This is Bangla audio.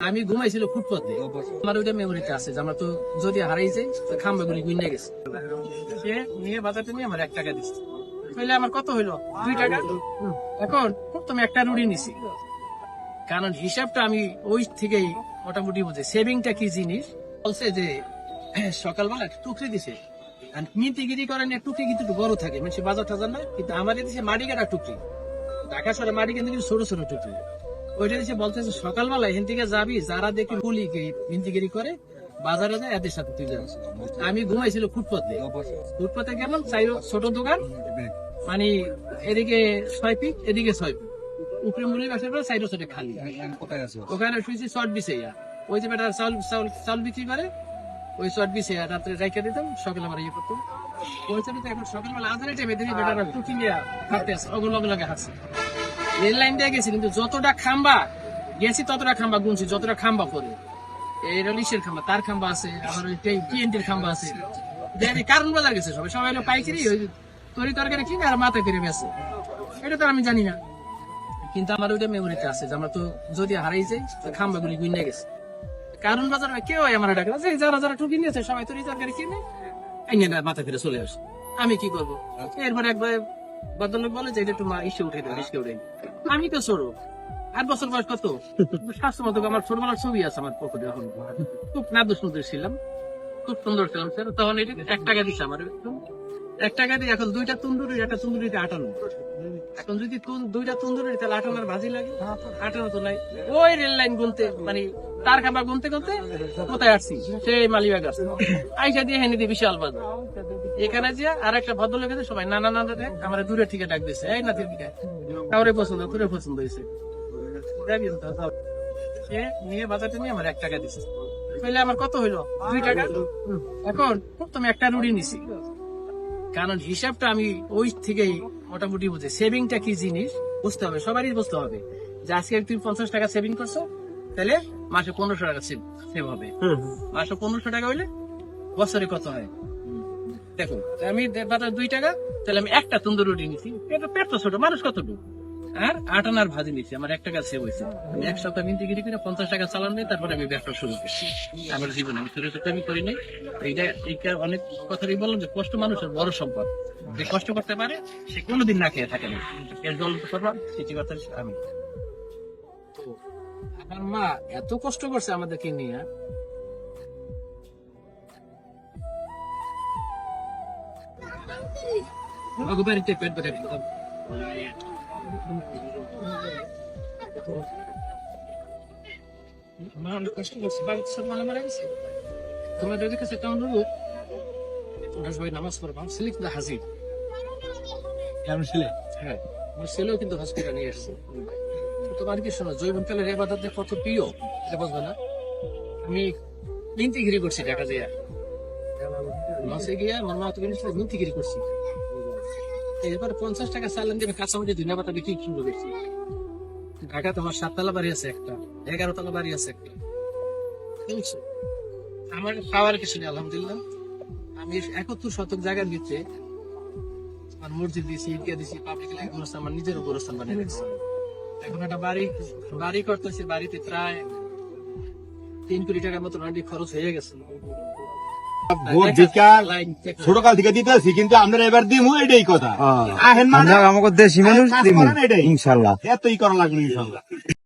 আমি ঘুমাইছিল ফুটপাতে। আমার ওইটা মেমোরিতে আছে যে আমার তো যদি হারাই হারাইছে খাম্বা গুলি গুইনে গেছে। সে নিয়ে বাজারটা নিয়ে আমার এক টাকা দিচ্ছে তাহলে আমার কত হইল? দুই টাকা। এখন তুমি একটা রুড়ি নিছি। কারণ হিসাবটা আমি ওই থেকেই মোটামুটি বুঝে। সেভিংটা কি জিনিস? বলছে যে সকালবেলা টুকরি দিছে। আর মিন্তিগিরি করেন টুকরি কিন্তু একটু বড় থাকে। মানে সে বাজার টাজার না কিন্তু আমার দিছে মাটি কাটা টুকরি। ঢাকা শহরে মাটি কিন্তু ছোট ছোট টুকরি। ওইটা দিছে বলতেছে সকালবেলা এখান থেকে যাবি, যারা দেখি পুলি মিন্তিগিরি করে, বাজারে যায়, এদের সাথে তুই যাস। আমি ঘুমাইছিল ফুটপাতে। ফুটপাতে গেলাম, চাই ছোট দোকান মানে এদিকে ছয় ফিট এদিকে ছয় ফিট উপরে মুড়ি বাসার পরে সাইড সাইডে খালি। ওখানে শুয়েছি শর্ট বিছে ওই যে বেটা চাউল চাউল চাউল বিক্রি করে, ওই শর্ট বিছে রাত্রে রাইখে দিতাম, সকালে আমার ইয়ে করতাম। ওই জন্য এখন সকালবেলা আধারে টাইমে দেখি বেটারা টুকি নিয়ে হাঁটতে আসে অগল লাগে হাঁটছে। রেল লাইন দিয়ে গেছি কিন্তু যতটা খাম্বা গেছি ততটা খাম্বা গুনছি যতটা খাম্বা করে খাম্বা তার খাম্বা আছে ওই টিএনটির খাম্বা আছে। দেখি কারণ বাজার গেছে সবাই সবাই হলো পাইকারি ওই তরি তরকারি কিনে আর করে বেছে এটা তো আমি জানি না। কিন্তু আমার ওইটা মেমোরিতে আছে যে আমরা তো যদি হারাইছে খাম্বা গুলি গুইনে গেছে। কারণ বাজার কেউ আমার ডাকে যে যারা যারা টুকি নিয়েছে সবাই তরি তরকারি কিনে মাথা ফিরে চলে আসে। আমি কি করব? এরপর একবার ভদ্রলোক বলে যে এটা ইসে উঠে উঠে আমি তো ছোট আট বছর বয়স কত? স্বাস্থ্য মতো আমার ছোটবেলার ছবি আছে আমার পকেটে এখন। খুব নাদ্য সুন্দর ছিলাম। খুব সুন্দর ছিলাম স্যার। তখন এটা এক টাকা আমার। এক টাকা দিয়ে এখন দুইটা তন্দুরি একটা তন্দুরিতে আটানো এখন যদি দুইটা তন্দুরি তাহলে আটানোর ভাজি লাগে। আটানো তো নাই। ওই রেল লাইন গুনতে মানে তার খাবার গুনতে গুনতে কোথায় আসছি? সেই মালিবাগ আসছে। আইসা দিয়ে হেনে দিয়ে বিশাল বাজার। এখানে যে আর একটা ভদ্রলোক আছে সবাই নানা নানা আমার দূরের থেকে ডাক দিছে এই নাতির দিকে কাউরে পছন্দ তোরে পছন্দ হয়েছে। সে নিয়ে বাজারটা নিয়ে আমার এক টাকা দিছে। তাহলে আমার কত হইল? দুই টাকা? এখন তুমি একটা রুড়ি নিছি। কারণ হিসাবটা আমি ওই থেকেই মোটামুটি বুঝে। সেভিংটা কি জিনিস? বুঝতে হবে সবারই বুঝতে হবে যে আজকে তুমি পঞ্চাশ টাকা সেভিং করছ তাহলে মাসে পনেরোশো টাকা সেভ হবে। মাসে পনেরোশো টাকা হইলে বছরে কত হয়? দেখো আমি বাজার দুই টাকা, তাহলে আমি একটা তন্দুর রুটি নিছি। এটা পেট ছোট, মানুষ কতটুকু আর আট আনার ভাজি নিছি, আমার এক টাকা সেভ হয়েছে। আমি এক সপ্তাহ মিনতি গিরি করে পঞ্চাশ টাকা চালান নিই তারপরে আমি ব্যবসা শুরু করছি। আমার জীবনে আমি ছোট ছোট আমি করি নাই। এইটা এইটা অনেক কথাই বললাম যে কষ্ট মানুষের বড় সম্পদ। যে কষ্ট করতে পারে, সে কোনোদিন না খেয়ে থাকে না। এর জল করলাম সৃষ্টিকর্তা আমি। তো, আমার মা এত কষ্ট করছে আমাদেরকে নিয়ে আমাকে বাড়িতে পেট বেড়ে দিতাম মা অনেক কষ্ট করছে বাড়িতে সব মালা মারা গেছে তোমাদের কাছে একটা অনুরোধ তোমরা সবাই নামাজ পড়বা ছেলে কিন্তু হাজির কেমন ছিলে হ্যাঁ আমার ছেলেও কিন্তু হসপিটাল নিয়ে এসছে তোমার কি শোনো জৈবন তেলের এবাদত কত প্রিয় এটা বুঝবে না আমি মিনতিগিরি করছি টাকা দিয়ে মাসে গিয়ে আমার মা তো কিন্তু মিনতিগিরি করছি। এরপর পঞ্চাশ টাকা চালান দিয়ে আমি কাঁচামাটি ধুনা পাতা বিক্রি শুরু করছি। ঢাকা তোমার সাততলা বাড়ি আছে একটা এগারো তলা বাড়ি আছে একটা। বুঝছ? আমার পাওয়ার কিছু নেই, আলহামদুলিল্লাহ। আমি একাত্তর শতক জায়গার ভিতরে আমার মসজিদ দিয়েছি ইটকা দিয়েছি পাবলিক লাইফ আমার নিজের উপর গোরস্থান বানিয়ে রেখেছি এখন একটা বাড়ি বাড়ি করতেছি, বাড়িতে প্রায় তিন কোটি টাকার মতো খরচ হয়ে গেছে। ভোট দিকার ছোট কাল থেকে দিতেছি কিন্তু আমরা এবার দিমু এটাই কথা। আহেন মানে আমরা আমাকে দেশি মানুষ দিমু। এটাই। ইনশাল্লাহ। এতই করা লাগল ইনশাল্লাহ।